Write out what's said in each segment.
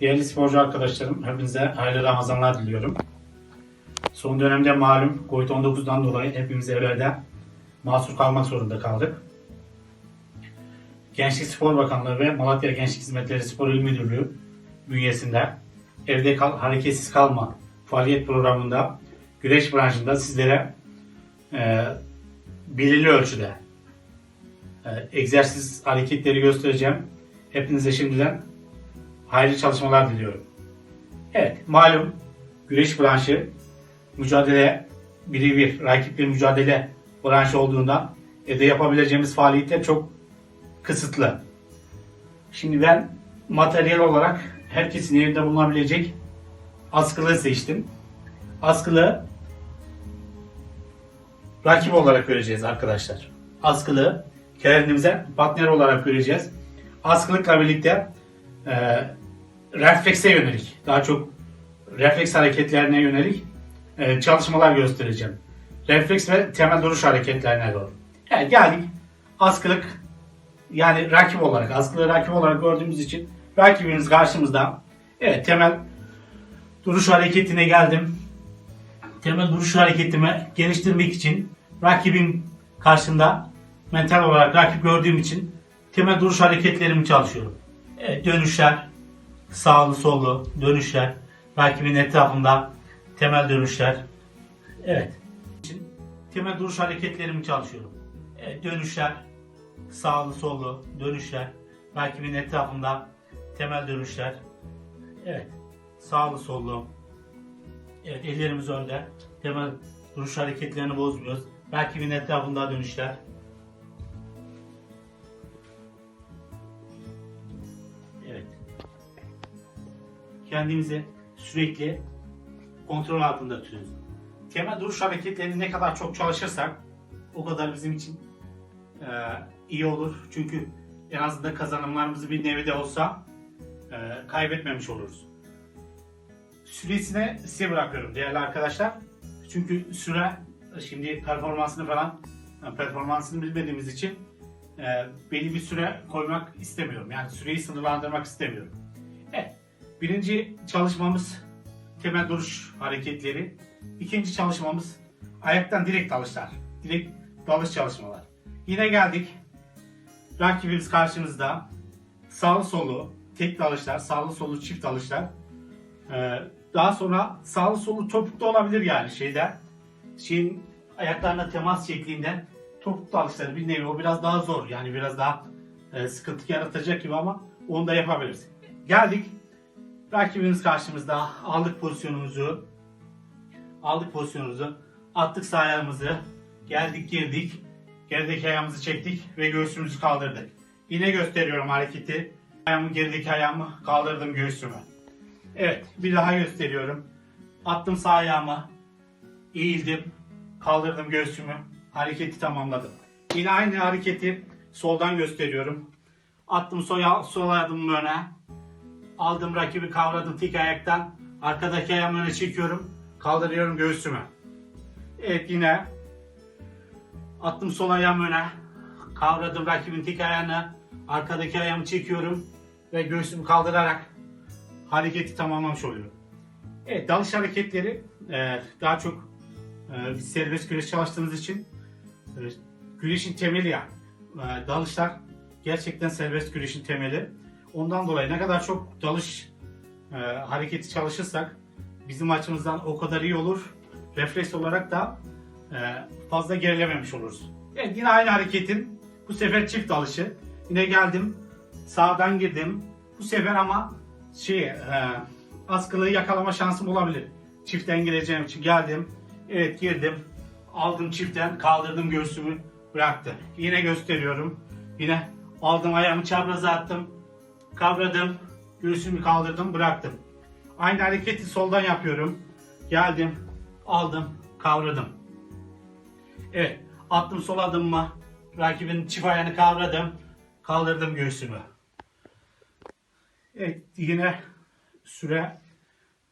Değerli sporcu arkadaşlarım, hepinize hayırlı Ramazanlar diliyorum. Son dönemde malum Covid-19'dan dolayı hepimiz evlerde mahsur kalmak zorunda kaldık. Gençlik Spor Bakanlığı ve Malatya Gençlik Hizmetleri Spor İl Müdürlüğü bünyesinde evde kal, hareketsiz kalma faaliyet programında güreş branşında sizlere e, belirli ölçüde e, egzersiz hareketleri göstereceğim. Hepinize şimdiden hayırlı çalışmalar diliyorum. Evet, malum güreş branşı mücadele birebir rakiple mücadele branşı olduğundan evde yapabileceğimiz faaliyetler çok kısıtlı. Şimdi ben materyal olarak herkesin evinde bulunabilecek askılığı seçtim. Askılı rakip olarak göreceğiz arkadaşlar. Askılı kendimize partner olarak göreceğiz. Askılıkla birlikte e, reflekse yönelik, daha çok refleks hareketlerine yönelik e, çalışmalar göstereceğim. Refleks ve temel duruş hareketlerine doğru. Evet geldik. Askılık yani rakip olarak, askılığı rakip olarak gördüğümüz için rakibimiz karşımızda. Evet temel duruş hareketine geldim. Temel duruş hareketimi geliştirmek için rakibim karşında mental olarak rakip gördüğüm için temel duruş hareketlerimi çalışıyorum. Evet, dönüşler, sağlı sollu dönüşler, rakibin etrafında temel dönüşler. Evet. için Temel duruş hareketlerimi çalışıyorum. Evet, dönüşler, sağlı sollu dönüşler, rakibin etrafında temel dönüşler. Evet. Sağlı sollu. Evet, ellerimiz önde. Temel duruş hareketlerini bozmuyoruz. Rakibin etrafında dönüşler. Kendimizi sürekli kontrol altında tutuyoruz. Temel duruş hareketlerini ne kadar çok çalışırsak o kadar bizim için e, iyi olur. Çünkü en azından kazanımlarımızı bir nevi de olsa e, kaybetmemiş oluruz. Süresine size bırakıyorum değerli arkadaşlar. Çünkü süre şimdi performansını falan performansını bilmediğimiz için e, belli bir süre koymak istemiyorum. Yani süreyi sınırlandırmak istemiyorum. Birinci çalışmamız temel duruş hareketleri. İkinci çalışmamız ayaktan direkt dalışlar. Direkt dalış çalışmalar. Yine geldik. Rakibimiz karşımızda. Sağlı solu tek dalışlar, sağlı solu çift dalışlar. Ee, daha sonra sağlı solu topukta olabilir yani şeyde. Şeyin ayaklarına temas şeklinde topuk dalışları bir nevi o biraz daha zor. Yani biraz daha e, sıkıntı yaratacak gibi ama onu da yapabiliriz. Geldik. Rakibimiz karşımızda. Aldık pozisyonumuzu. Aldık pozisyonumuzu. Attık sağ ayağımızı. Geldik girdik. Gerideki ayağımızı çektik ve göğsümüzü kaldırdık. Yine gösteriyorum hareketi. Ayağımı gerideki ayağımı kaldırdım göğsümü. Evet bir daha gösteriyorum. Attım sağ ayağımı. Eğildim. Kaldırdım göğsümü. Hareketi tamamladım. Yine aynı hareketi soldan gösteriyorum. Attım sol, sol ayağımı öne. Aldım rakibi kavradım tek ayaktan. Arkadaki ayağımı öne çekiyorum. Kaldırıyorum göğsümü. Evet yine attım sol ayağımı öne. Kavradım rakibin tek ayağını. Arkadaki ayağımı çekiyorum. Ve göğsümü kaldırarak hareketi tamamlamış oluyorum. Evet dalış hareketleri e, daha çok e, serbest güreş çalıştığımız için e, güreşin temeli yani. Dalışlar gerçekten serbest güreşin temeli. Ondan dolayı ne kadar çok dalış e, hareketi çalışırsak bizim açımızdan o kadar iyi olur. Refleks olarak da e, fazla gerilememiş oluruz. Evet yine aynı hareketin bu sefer çift dalışı. Yine geldim sağdan girdim. Bu sefer ama şey e, askılığı yakalama şansım olabilir. Çiftten gireceğim için geldim. Evet girdim. Aldım çiftten kaldırdım göğsümü bıraktı. Yine gösteriyorum. Yine aldım ayağımı çapraza attım. Kavradım. Göğsümü kaldırdım bıraktım. Aynı hareketi soldan yapıyorum. Geldim. Aldım. Kavradım. Evet. Attım sol adımımı. Rakibin çift ayağını kavradım. Kaldırdım göğsümü. Evet yine süre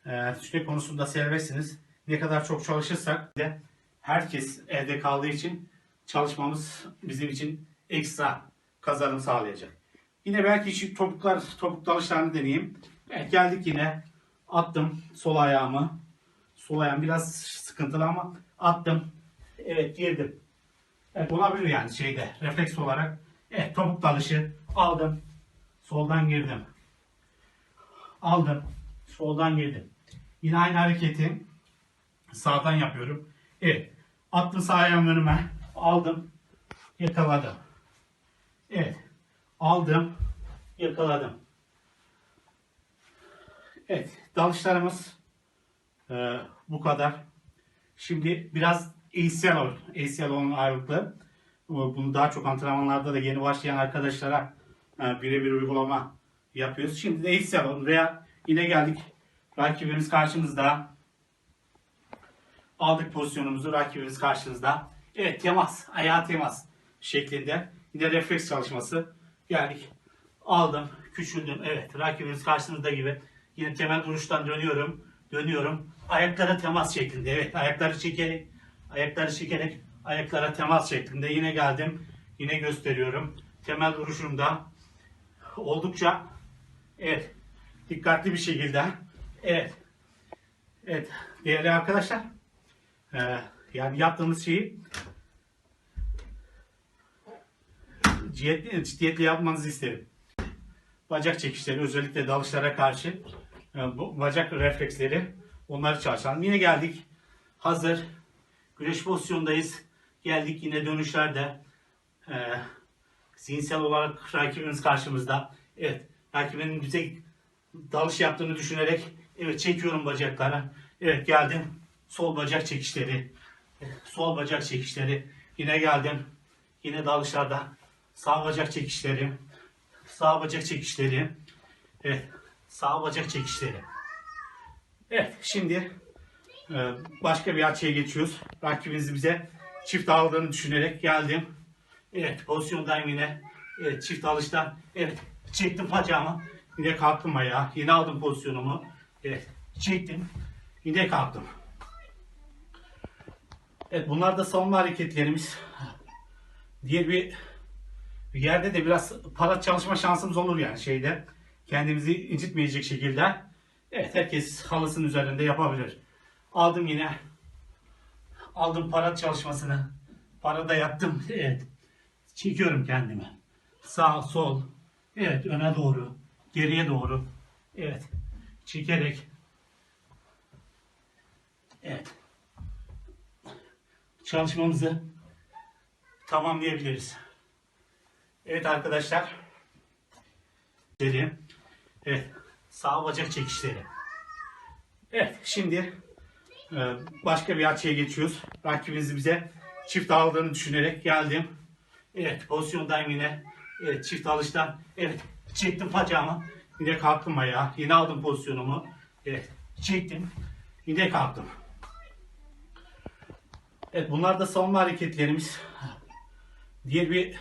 e, süre konusunda serbestsiniz. Ne kadar çok çalışırsak de herkes evde kaldığı için çalışmamız bizim için ekstra kazanım sağlayacak. Yine belki şu topuklar, topuk dalışlarını deneyeyim. Evet geldik yine. Attım sol ayağımı. Sol ayağım biraz sıkıntılı ama attım. Evet girdim. Evet olabilir yani şeyde refleks olarak. Evet topuk dalışı aldım. Soldan girdim. Aldım. Soldan girdim. Yine aynı hareketi sağdan yapıyorum. Evet. Attım sağ ayağımı. Aldım. Yakaladım. Evet. Aldım. Yakaladım. Evet. Dalışlarımız e, bu kadar. Şimdi biraz ACL olur. ACL olan ağırlıklı. Bunu daha çok antrenmanlarda da yeni başlayan arkadaşlara e, birebir uygulama yapıyoruz. Şimdi de ACL olur veya yine geldik. Rakibimiz karşımızda. Aldık pozisyonumuzu. Rakibimiz karşımızda. Evet temas. Ayağa temas şeklinde. Yine refleks çalışması. Geldik. Aldım. Küçüldüm. Evet. Rakibimiz karşımızda gibi. Yine temel duruştan dönüyorum. Dönüyorum. Ayaklara temas şeklinde. Evet. Ayakları çekerek. Ayakları çekerek. Ayaklara temas şeklinde. Yine geldim. Yine gösteriyorum. Temel duruşumda. Oldukça evet dikkatli bir şekilde evet evet değerli arkadaşlar ee, yani yaptığımız şeyi ciddiyetli, ciddiyetle yapmanızı isterim. Bacak çekişleri özellikle dalışlara karşı e, bu bacak refleksleri onları çalışalım. Yine geldik. Hazır. Güneş pozisyondayız. Geldik yine dönüşlerde. E, zihinsel olarak rakibimiz karşımızda. Evet. Rakibinin bize dalış yaptığını düşünerek evet çekiyorum bacaklara. Evet geldim. Sol bacak çekişleri. Sol bacak çekişleri. Yine geldim. Yine dalışlarda sağ bacak çekişleri. Sağ bacak çekişleri. Evet. Sağ bacak çekişleri. Evet. Şimdi e, başka bir açıya geçiyoruz. Rakibiniz bize çift aldığını düşünerek geldim. Evet. Pozisyondayım yine. Evet. Çift alıştan. Evet. Çektim bacağımı. Yine kalktım ayağa. Yine aldım pozisyonumu. Evet. Çektim. Yine kalktım. Evet bunlar da savunma hareketlerimiz. Diğer bir bir yerde de biraz para çalışma şansımız olur yani şeyde. Kendimizi incitmeyecek şekilde. Evet herkes halısının üzerinde yapabilir. Aldım yine. Aldım para çalışmasını. Para da yaptım. Evet. Çekiyorum kendimi. Sağ, sol. Evet öne doğru. Geriye doğru. Evet. Çekerek. Evet. Çalışmamızı tamamlayabiliriz. Evet arkadaşlar. Dedim. Evet. Sağ bacak çekişleri. Evet. Şimdi e, başka bir açıya geçiyoruz. Rakibimiz bize çift aldığını düşünerek geldim. Evet. Pozisyondayım yine. Evet. Çift alıştan. Evet. Çektim bacağımı. Yine kalktım ayağa. Yine aldım pozisyonumu. Evet. Çektim. Yine kalktım. Evet bunlar da savunma hareketlerimiz. Diğer bir bir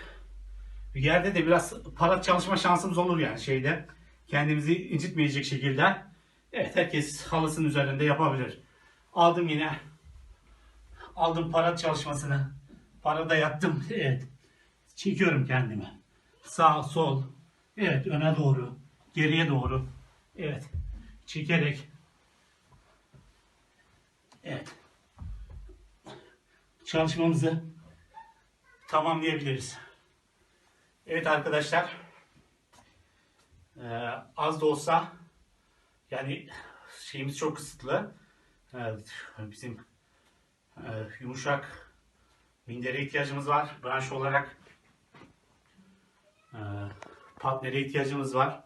yerde de biraz para çalışma şansımız olur yani şeyde. Kendimizi incitmeyecek şekilde. Evet herkes halısının üzerinde yapabilir. Aldım yine. Aldım para çalışmasını. Para da yaptım. Evet. Çekiyorum kendimi. Sağ, sol. Evet öne doğru. Geriye doğru. Evet. Çekerek. Evet. Çalışmamızı tamamlayabiliriz. Evet arkadaşlar. Ee, az da olsa yani şeyimiz çok kısıtlı. Evet, bizim e, yumuşak mindere ihtiyacımız var. Branş olarak e, partnere ihtiyacımız var.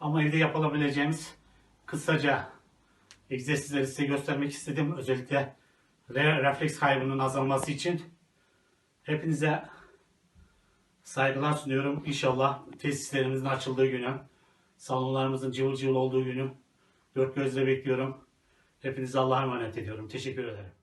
Ama evde yapılabileceğimiz kısaca egzersizleri size göstermek istedim. Özellikle re- refleks kaybının azalması için. Hepinize saygılar sunuyorum. İnşallah tesislerimizin açıldığı günü, salonlarımızın cıvıl cıvıl olduğu günü dört gözle bekliyorum. Hepinize Allah'a emanet ediyorum. Teşekkür ederim.